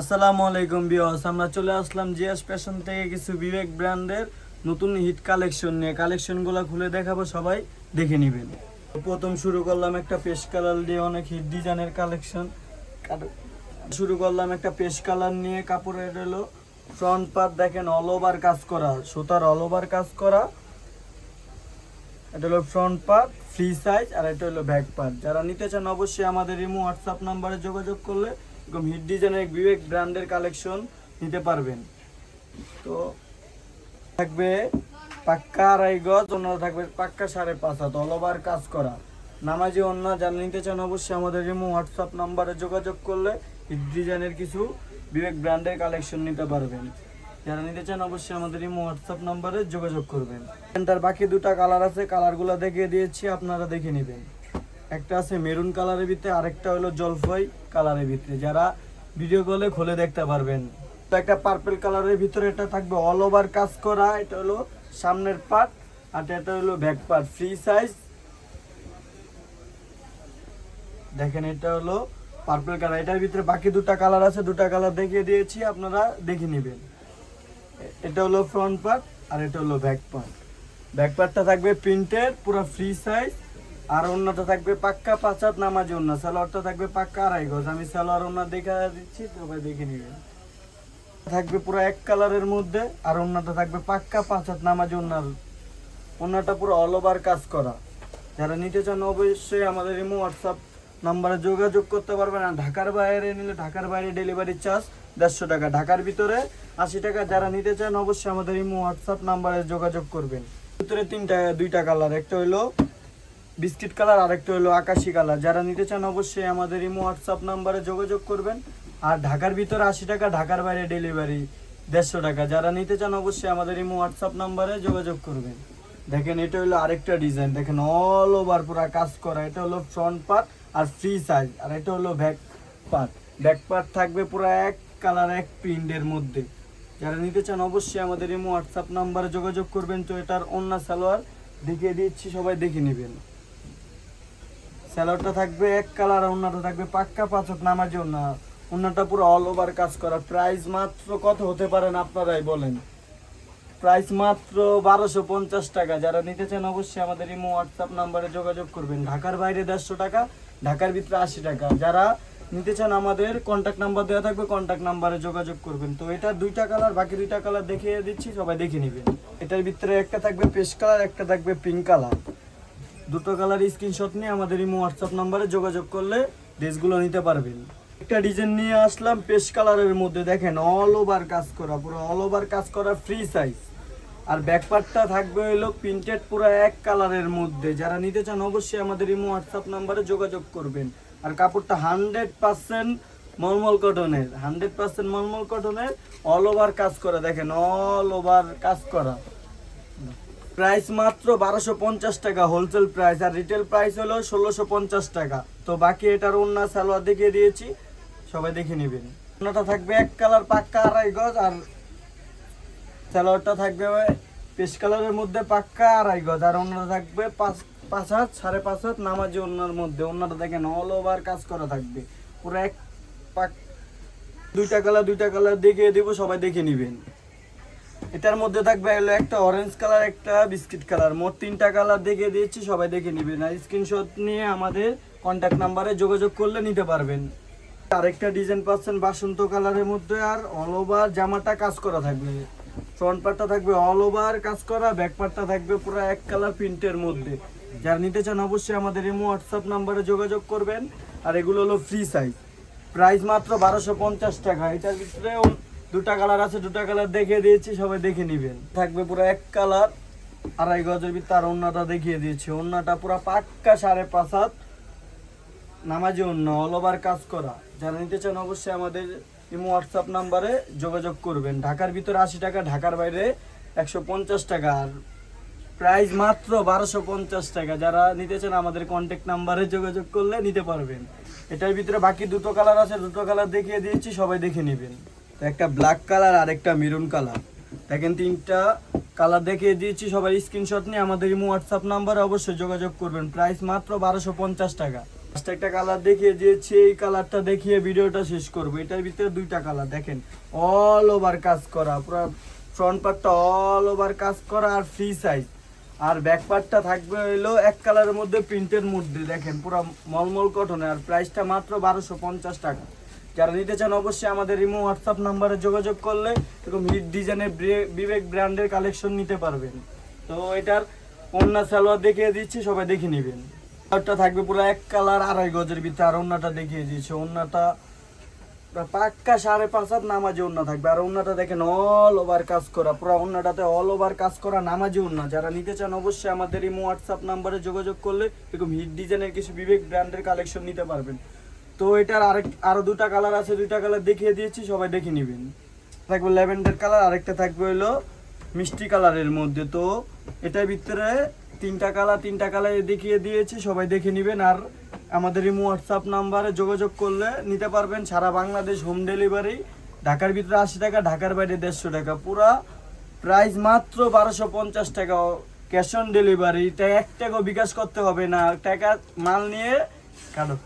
আসসালামু আলাইকুম বিয়স আমরা চলে আসলাম জিএস ফ্যাশন থেকে কিছু বিবেক ব্র্যান্ডের নতুন হিট কালেকশন নিয়ে। কালেকশনগুলো খুলে দেখাবো, সবাই দেখে নেবেন। প্রথম শুরু করলাম একটা পেশ কালার দিয়ে অনেক হিট ডিজাইনের কালেকশন। শুরু করলাম একটা পেশ কালার নিয়ে, কাপড়ের হলো ফ্রন্ট পার্ট দেখেন অল ওভার কাজ করা, সুতার অল ওভার কাজ করা। এটা হলো ফ্রন্ট পার্ট ফ্রি সাইজ আর এটা হলো ব্যাক পার্ট যারা নিতে চান অবশ্যই আমাদের ইমো, হোয়াটসঅ্যাপ নাম্বারে যোগাযোগ করলে এরকম হিট ডিজাইনের বিবেক ব্র্যান্ডের কালেকশন নিতে পারবেন। তো থাকবে পাক্কা আড়াই গজ অন্য থাকবে পাক্কা সাড়ে পাঁচ হাত অল ওভার কাজ করা। নামাজি অন্য যারা নিতে চান অবশ্যই আমাদের ইমো হোয়াটসঅ্যাপ নাম্বারে যোগাযোগ করলে হিট ডিজাইনের কিছু বিবেক ব্র্যান্ডের কালেকশন নিতে পারবেন। যারা নিতে চান অবশ্যই আমাদের ইমো হোয়াটসঅ্যাপ নাম্বারে যোগাযোগ করবেন। তার বাকি দুটা কালার আছে কালারগুলো দেখিয়ে দিয়েছি, আপনারা দেখে নেবেন। একটা আছে মেরুন কালারের ভিতরে, আরেকটা হলো জলফাই কালারের ভিতরে। যারা ভিডিও কলে খুলে দেখতে পারবেন। তো একটা পার্পেল কালারের ভিতরে এটা থাকবে অল ওভার কাজ করা, এটা হলো সামনের পার্ট আর এটা হলো ব্যাক পার্ট ফ্রি সাইজ দেখেন এটা হলো পার্পল কালার এটার ভিতরে বাকি দুটা কালার আছে, দুটা কালার দেখিয়ে দিয়েছি, আপনারা দেখে নেবেন। এটা হলো ফ্রন্ট পার্ট আর এটা হলো ব্যাক পার্ট ব্যাক পার্টটা থাকবে প্রিন্টের পুরো ফ্রি সাইজ আর অন্যটা থাকবে পাক্কা পাঁচাত নামাজ অন্য সালোয়ারটা থাকবে পাক্কা আড়াই গজ। আমি সালোয়ার অন্য দেখা দিচ্ছি সবাই দেখে নেবেন। থাকবে পুরো এক কালারের মধ্যে, আর অন্যটা থাকবে পাক্কা পাঁচাত নামাজ অন্যার অন্যটা পুরো অল ওভার কাজ করা। যারা নিতে চান অবশ্যই আমাদের ইমো হোয়াটসঅ্যাপ নাম্বারে যোগাযোগ করতে পারবেন, আর ঢাকার বাইরে নিলে ঢাকার বাইরে ডেলিভারি চার্জ দেড়শো টাকা। ঢাকার ভিতরে আশি টাকা, যারা নিতে চান অবশ্যই আমাদের ইমো হোয়াটসঅ্যাপ নাম্বারে যোগাযোগ করবেন। ভিতরে তিনটা, দুইটা কালার একটা হলো বিস্কিট কালার আর একটা হলো আকাশি কালার। যারা নিতে চান অবশ্যই আমাদের ইমো হোয়াটসঅ্যাপ নাম্বারে যোগাযোগ করবেন। আর ঢাকার ভিতরে আশি টাকা, ঢাকার বাইরে ডেলিভারি দেড়শো টাকা। যারা নিতে চান অবশ্যই আমাদের ইমো হোয়াটসঅ্যাপ নাম্বারে যোগাযোগ করবেন। দেখেন, এটা হলো আরেকটা ডিজাইন। দেখেন অল ওভার পুরো কাজ করা। এটা হলো ফ্রন্ট পার্ট আর ফ্রি সাইজ আর এটা হলো ব্যাক পার্ট ব্যাক পার্ট থাকবে পুরো এক কালার, এক প্রিন্টের মধ্যে। যারা নিতে চান অবশ্যই আমাদের ইমো হোয়াটসঅ্যাপ নাম্বারে যোগাযোগ করবেন। তো এটার অন্য সালোয়ার দেখিয়ে দিচ্ছি, সবাই দেখে নেবেন। স্যালোয়ারটা থাকবে এক কালার আর অন্যটা থাকবে পাক্কা পাঁচক নামাজি অন্য অন্যটা পুরো অল ওভার কাজ করা। প্রাইস মাত্র কত হতে পারেন আপনারাই বলেন। প্রাইস মাত্র বারোশো পঞ্চাশ টাকা। যারা নিতে চান অবশ্যই আমাদের ইমো হোয়াটসঅ্যাপ নাম্বারে যোগাযোগ করবেন। ঢাকার বাইরে দেড়শো টাকা, ঢাকার ভিতরে আশি টাকা। যারা নিতে চান আমাদের কন্ট্যাক্ট নাম্বার দেওয়া থাকবে কন্ট্যাক্ট নাম্বারে যোগাযোগ করবেন। তো এটা দুইটা কালার, বাকি দুইটা কালার দেখিয়ে দিচ্ছি, সবাই দেখে নেবেন। এটার ভিতরে একটা থাকবে পেস্ট কালার, একটা থাকবে পিঙ্ক কালার। দুটো কালার স্ক্রিনশট নিয়ে আমাদের ইমো হোয়াটসঅ্যাপ নাম্বারে যোগাযোগ করলে ড্রেসগুলো নিতে পারবেন। একটা ডিজাইন নিয়ে আসলাম, পেস্ট কালারের মধ্যে দেখেন অল ওভার কাজ করা, পুরো অল ওভার কাজ করা ফ্রি সাইজ আর ব্যাকপার্টটা থাকবে হলো প্রিন্টেড পুরো এক কালারের মধ্যে। যারা নিতে চান অবশ্যই আমাদের ইমো হোয়াটসঅ্যাপ নাম্বারে যোগাযোগ করবেন। আর কাপড়টা হান্ড্রেড পার্সেন্ট মলমল কটনের হান্ড্রেড পার্সেন্ট মলমল কটনের অল ওভার কাজ করা, দেখেন অল ওভার কাজ করা। প্রাইস মাত্র বারোশো পঞ্চাশ টাকা। হোলসেল প্রাইস আর রিটেল প্রাইস হলো ষোলোশো পঞ্চাশ টাকা। তো বাকি এটার অন্য সালোয়ার দেখিয়ে দিয়েছি। সবাই দেখে নেবেন। অন্যটা থাকবে এক কালার পাক্কা আড়াই গজ আর সালোয়ারটা থাকবে পেস্ট কালারের মধ্যে পাক্কা আড়াই গজ। আর অন্যটা থাকবে পাঁচ পাঁচ হাত, সাড়ে পাঁচ হাত নামাজি অন্যর মধ্যে। অন্যটা দেখেন অল ওভার কাজ করা থাকবে। পুরো এক পাক দুইটা কালার দুইটা কালার দেখিয়ে দেবো, সবাই দেখে নেবেন। এটার মধ্যে থাকবে হলো একটা অরেঞ্জ কালার একটা বিস্কিট কালার মোট তিনটা কালার দেখে দিয়েছি, সবাই দেখে নেবেন আর স্ক্রিনশট নিয়ে আমাদের কন্ট্যাক্ট নাম্বারে যোগাযোগ করলে নিতে পারবেন। আরেকটা ডিজাইন পাচ্ছেন বাসন্ত কালারের মধ্যে, আর অল ওভার জামাটা কাজ করা থাকবে। ফ্রন্ট পার্টটা থাকবে অল ওভার কাজ করা ব্যাক পার্টটা থাকবে পুরো এক কালার প্রিন্টের মধ্যে। যারা নিতে চান অবশ্যই আমাদের এমো হোয়াটসঅ্যাপ নাম্বারে যোগাযোগ করবেন। আর এগুলো হলো ফ্রি সাইজ প্রাইস মাত্র বারোশো পঞ্চাশ টাকা। এটার ভিতরে দুটা কালার আছে, দুটা কালার দেখিয়ে দিয়েছি, সবাই দেখে নিবেন। থাকবে পুরো এক কালার, আড়াই গজের ভিতরে অন্যটা দেখিয়ে দিয়েছি। অন্যটা পুরো পাক্কা সাড়ে পাঁচ হাত, নামাজি অন্য অল ওভার কাজ করা। যারা নিতে চান অবশ্যই আমাদের ইমো হোয়াটসঅ্যাপ নাম্বারে যোগাযোগ করবেন। ঢাকার ভিতরে আশি টাকা, ঢাকার বাইরে একশো পঞ্চাশ টাকা। আর প্রাইস মাত্র বারোশো পঞ্চাশ টাকা। যারা নিতে চান আমাদের কন্ট্যাক্ট নাম্বারে যোগাযোগ করলে নিতে পারবেন। এটার ভিতরে বাকি দুটো কালার আছে, দুটো কালার দেখিয়ে দিয়েছি, সবাই দেখে নেবেন। একটা ব্ল্যাক কালার আর একটা মেরুন কালার দেখেন তিনটা কালার দেখিয়ে দিয়েছি, সবাই স্ক্রিনশট নিয়ে আমাদের ইমো হোয়াটসঅ্যাপ নাম্বারে অবশ্যই যোগাযোগ করবেন। প্রাইস মাত্র বারোশো পঞ্চাশ টাকা। First একটা কালার দেখিয়ে দিয়েছি, এই কালারটা দেখিয়ে ভিডিওটা শেষ করব। এটার ভিতরে দুইটা কালার দেখেন অল ওভার কাজ করা, পুরো ফ্রন্ট পার্টটা অল ওভার কাজ করা আর ফ্রি সাইজ আর ব্যাক পার্টটা থাকবে হইল এক কালারের মধ্যে প্রিন্টের মধ্যে দেখেন, পুরো মলমল কটনে আর প্রাইসটা মাত্র বারোশো পঞ্চাশ টাকা। যারা নিতে চান অবশ্যই আমাদের ইমো হোয়াটসঅ্যাপ নাম্বারে যোগাযোগ করলে এরকম হিট ডিজাইনের বিবেক ব্র্যান্ডের কালেকশন নিতে পারবেন। তো এটার অন্য সালোয়ার দেখিয়ে দিচ্ছি, সবাই দেখে নেবেন। সালোয়ারটা থাকবে পুরো এক কালার, আড়াই গজের ভিতরে, আর অন্যটা দেখিয়ে দিচ্ছে। অন্যটা পাক্কা সাড়ে পাঁচ হাত নামাজি উন্না থাকবে। আর উন্নাটা দেখেন অল ওভার কাজ করা, পুরো উন্নাটাতে অল ওভার কাজ করা নামাজি উন্না যারা নিতে চান অবশ্যই আমাদের এই হোয়াটসঅ্যাপ নাম্বারে যোগাযোগ করলে এরকম হিট ডিজাইনের কিছু বিবেক ব্র্যান্ডের কালেকশন নিতে পারবেন। তো এটার আরেক আরও দুটা কালার আছে, দুইটা কালার দেখিয়ে দিয়েছি, সবাই দেখে নেবেন। থাকবে ল্যাভেন্ডার কালার আরেকটা থাকবে হলো মিষ্টি কালারের মধ্যে। তো এটার ভিতরে তিনটা কালার তিনটা কালার দেখিয়ে দিয়েছি, সবাই দেখে নেবেন। আর আমাদের এই হোয়াটসঅ্যাপ নাম্বারে যোগাযোগ করলে নিতে পারবেন সারা বাংলাদেশ হোম ডেলিভারি ঢাকার ভিতরে আশি টাকা, ঢাকার বাইরে দেড়শো টাকা। পুরা প্রাইস মাত্র বারোশো পঞ্চাশ টাকা। ক্যাশ অন ডেলিভারি এটা এক টাকাও বিকাশ করতে হবে না। টাকা, মাল নিয়ে কাটো।